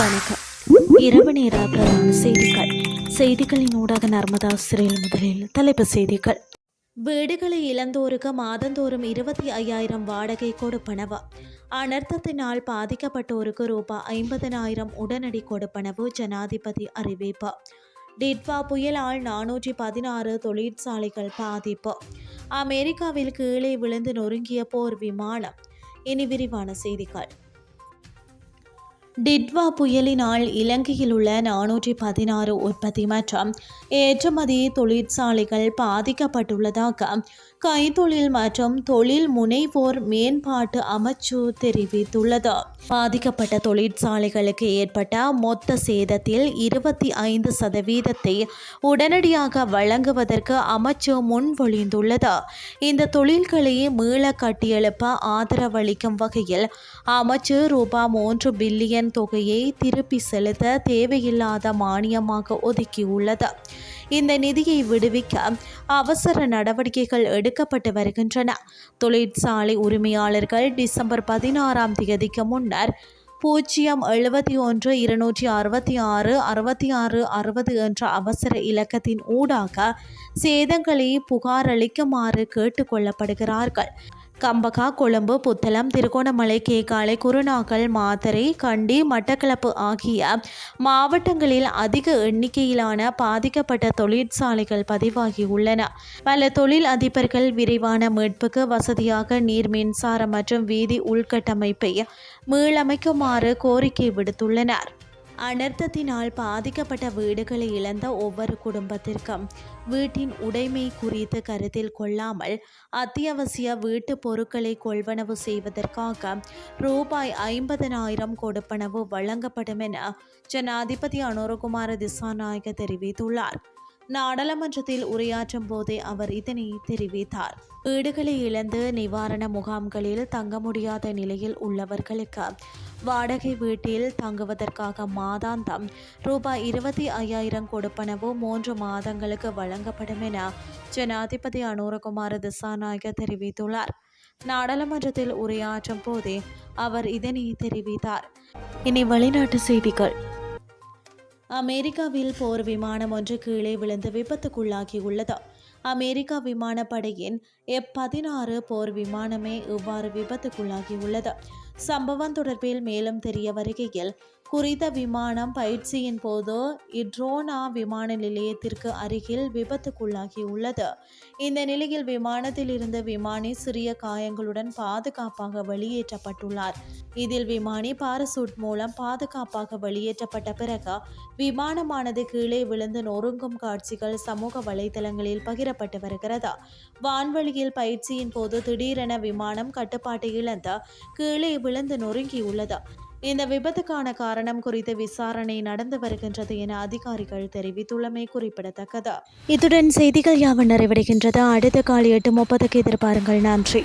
வணக்கம். இரவு நேர பிரதான செய்திகள். செய்திகளின் ஊடாக நர்மதா சிறையில் முதலில் தலைப்பு செய்திகள். வீடுகளை இழந்தோருக்கு மாதந்தோறும் இருபத்தி ஐயாயிரம் வாடகை கொடுப்பனவு. அனர்த்தத்தினால் பாதிக்கப்பட்டோருக்கு ரூபாய் ஐம்பதனாயிரம் உடனடி கொடுப்பனவு ஜனாதிபதி அறிவிப்பு. டிட்வா புயலால் நானூற்றி பதினாறு தொழிற்சாலைகள் பாதிப்பு. அமெரிக்காவில் கீழே விழுந்து நொறுங்கிய போர் விமானம். இனி விரிவான செய்திகள். டிட்வா புயலினால் இலங்கையில் உள்ள நானூற்றி பதினாறு உற்பத்தி மற்றும் ஏற்றுமதி தொழிற்சாலைகள் பாதிக்கப்பட்டுள்ளதாக கைத்தொழில் மற்றும் தொழில் முனைவோர் மேம்பாட்டு அமைச்சு தெரிவித்துள்ளது. பாதிக்கப்பட்ட தொழிற்சாலைகளுக்கு ஏற்பட்ட மொத்த சேதத்தில் இருபத்தி ஐந்து சதவீதத்தை உடனடியாக வழங்குவதற்கு அமைச்சு முன்மொழிந்துள்ளது இந்த தொழில்களை மீள கட்டியெழுப்ப ஆதரவளிக்கும் வகையில் அமைச்சு ரூபாய் மூன்று பில்லியன் தொகையை திருப்பி செலுத்த தேவையில்லாத மானியமாக ஒதுக்கியுள்ளது. இந்த நிதியை விடுவிக்க அவசர நடவடிக்கைகள் எடுக்கப்பட்டு வருகின்றன. தொழிற்சாலை உரிமையாளர்கள் டிசம்பர் பதினாறாம் தேதிக்கு முன்னர் பூஜ்ஜியம் எழுபத்தி ஒன்று இருநூற்றி அறுபத்தி ஆறு அறுபத்தி ஆறு அறுபது என்ற அவசர இலக்கத்தின் ஊடாக சேதங்களை புகாரளிக்குமாறு கேட்டுக்கொள்ளப்படுகிறார்கள் கம்பகா கொழும்பு புத்தளம் திருகோணமலை கேகாலை குருநாகல் மாதரை கண்டி மட்டக்களப்பு ஆகிய மாவட்டங்களில் அதிக எண்ணிக்கையிலான பாதிக்கப்பட்ட தொழிற்சாலைகள் பதிவாகியுள்ளன பல தொழில் அதிபர்கள் விரைவான மீட்புக்கு வசதியாக நீர் மின்சாரம் மற்றும் வீதி உள்கட்டமைப்பை மீளமைக்குமாறு கோரிக்கை விடுத்துள்ளனர். அனர்த்தத்தினால் பாதிக்கப்பட்ட வீடுகளை இழந்த ஒவ்வொரு குடும்பத்திற்கும் வீட்டின் உடைமை குறித்து கருத்தில் கொள்ளாமல் அத்தியாவசிய வீட்டு பொருட்களை கொள்வனவு செய்வதற்காக ரூபாய் ஐம்பதனாயிரம் கொடுப்பனவு வழங்கப்படும் என ஜனாதிபதி அனுரகுமார திசாநாயக தெரிவித்துள்ளார். நாடாளுமன்றத்தில் உரையாற்றும் போதே அவர் இதனை தெரிவித்தார். வீடுகளை இழந்து நிவாரண முகாம்களில் தங்க முடியாத நிலையில் உள்ளவர்களுக்கு வாடகை வீட்டில் தங்குவதற்காக மாதாந்தம் ரூபாய் இருபத்தி ஐயாயிரம் கொடுப்பனவு மூன்று மாதங்களுக்கு வழங்கப்படும் என ஜனாதிபதி அனுரகுமார திசாநாயக தெரிவித்துள்ளார். நாடாளுமன்றத்தில் உரையாற்றும் போதே அவர் இதனை தெரிவித்தார். இனி வெளிநாட்டு செய்திகள். அமெரிக்காவில் போர் விமானம் ஒன்று கீழே விழுந்து விபத்துக்குள்ளாகியுள்ளது. அமெரிக்கா விமானப்படையின் எப் பதினாறு போர் விமானமே இவ்வாறு விபத்துக்குள்ளாகியுள்ளது. சம்பவம் தொடர்பில் மேலும் தெரிய வருகையில் குறித்த விமானம் பயிற்சியின் போது இட்ரோனா விமான நிலையத்திற்கு அருகில் விபத்துக்குள்ளாகியுள்ளது. இந்த நிலையில் விமானத்தில் இருந்த விமானி சிறிய காயங்களுடன் பாதுகாப்பாக வெளியேற்றப்பட்டுள்ளார். இதில் விமானி பாரசூட் மூலம் பாதுகாப்பாக வெளியேற்றப்பட்ட பிறகு விமானமானது கீழே விழுந்து நொறுங்கும் காட்சிகள் சமூக வலைதளங்களில் பகிரப்பட்டு வருகிறது. வான்வெளியில் பயிற்சியின் போது திடீரென விமானம் கட்டுப்பாட்டை இழந்து கீழே விழுந்து நொறுங்கியுள்ளது. இந்த விபத்துக்கான காரணம் குறித்து விசாரணை நடந்து வருகின்றது என அதிகாரிகள் தெரிவித்துள்ளமை குறிப்பிடத்தக்கது. இத்துடன் செய்திகள் யாவும் நிறைவடைகின்றது. அடுத்த காலை எட்டு முப்பதுக்கு எதிர்பாருங்கள். நன்றி.